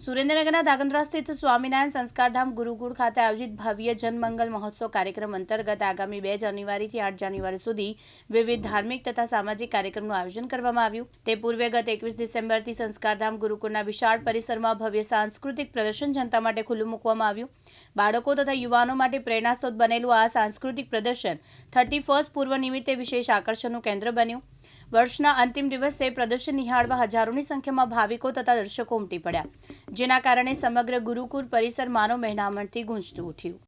સુરેન્દ્રનગરના ધાગંદ્રા સ્થિત સ્વામિનારાયણ સંસ્કારધામ ગુરુકુળ ખાતે આયોજિત ભવ્ય જનમંગલ મહોત્સવ કાર્યક્રમ અંતર્ગત આગામી બે જાન્યુઆરીથી આઠ જાન્યુઆરી સુધી વિવિધ ધાર્મિક તથા સામાજિક કાર્યક્રમનું આયોજન કરવામાં આવ્યું. તે પૂર્વે ગત એકવીસ ડિસેમ્બરથી સંસ્કારધામ ગુરુકુળના વિશાળ પરિસરમાં ભવ્ય સાંસ્કૃતિક પ્રદર્શન જનતા માટે ખુલ્લું મૂકવામાં આવ્યું. બાળકો તથા યુવાનો માટે પ્રેરણાસ્ત્રોત બનેલું આ સાંસ્કૃતિક પ્રદર્શન થર્ટી ફર્સ્ટ પૂર્વ નિમિત્તે વિશેષ આકર્ષણનું કેન્દ્ર બન્યું. વર્ષના અંતિમ દિવસે પ્રદર્શન નિહાળવા હજારોની સંખ્યામાં ભાવિકો તથા દર્શકો ઉમટી પડ્યા, જેના કારણે સમગ્ર ગુરુકુળ પરિસર માનવ મહેનામણથી ગુંજતું ઉઠ્યું.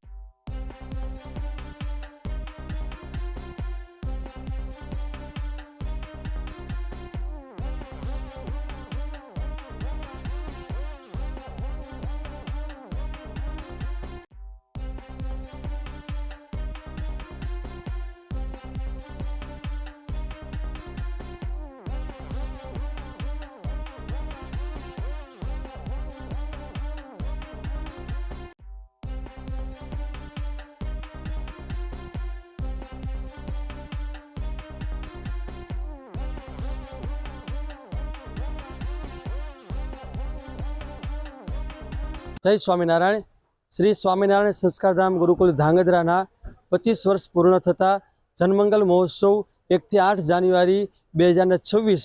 જય સ્વામિનારાયણ. શ્રી સ્વામિનારાયણ સંસ્કારધામ ગુરુકુલ ધાંગધ્રાના પચીસ વર્ષ પૂર્ણ થતા જનમંગલ મહોત્સવ એકથી આઠ જાન્યુઆરી બે હજાર છવ્વીસ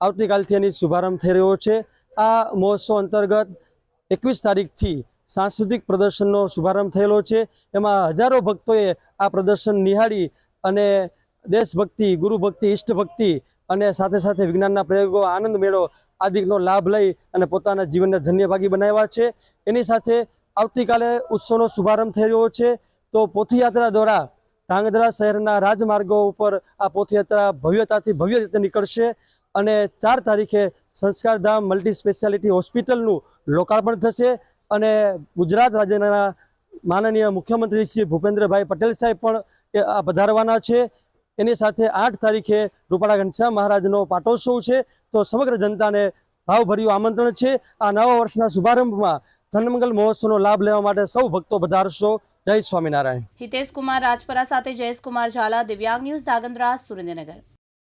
આવતીકાલથી એની શુભારંભ થઈ રહ્યો છે. આ મહોત્સવ અંતર્ગત એકવીસ તારીખથી સાંસ્કૃતિક પ્રદર્શનનો શુભારંભ થયેલો છે. એમાં હજારો ભક્તોએ આ પ્રદર્શન નિહાળી અને દેશભક્તિ, ગુરુભક્તિ ઇષ્ટભક્તિ અને સાથે સાથે વિજ્ઞાનના પ્રયોગો, આનંદ મેળો આદિકનો લાભ લઈ અને પોતાના જીવનને ધન્યભાગી બનાવ્યા છે. એની સાથે આવતીકાલે ઉત્સવનો શુભારંભ થઈ રહ્યો છે. તો પોથીયાત્રા દ્વારા ધાંગધ્રા શહેરના રાજમાર્ગો ઉપર આ પોથીયાત્રા ભવ્યતાથી ભવ્ય રીતે નીકળશે અને ચાર તારીખે સંસ્કારધામ મલ્ટી સ્પેશિયાલિટી હોસ્પિટલનું લોકાર્પણ થશે અને ગુજરાત રાજ્યના માનનીય મુખ્યમંત્રી શ્રી ભૂપેન્દ્રભાઈ પટેલ સાહેબ પણ આ પધારવાના છે. એની સાથે આઠ તારીખે રૂપાળા ઘનશ્યામ મહારાજનો પાટોત્સવ છે. તો સમગ્ર જનતાને ભાવભર્યું આમંત્રણ છે. આ નવા વર્ષના શુભારંભમાં જનમંગલ મહોત્સવનો લાભ લેવા માટે સૌ ભક્તો વધારશો જય સ્વામિનારાયણ. હિતેશ કુમાર રાજપરા સાથે જયેશ કુમાર ઝાલા, દિવ્યાંગ ન્યૂઝ ધાગંદ્રા સુરેન્દ્રનગર.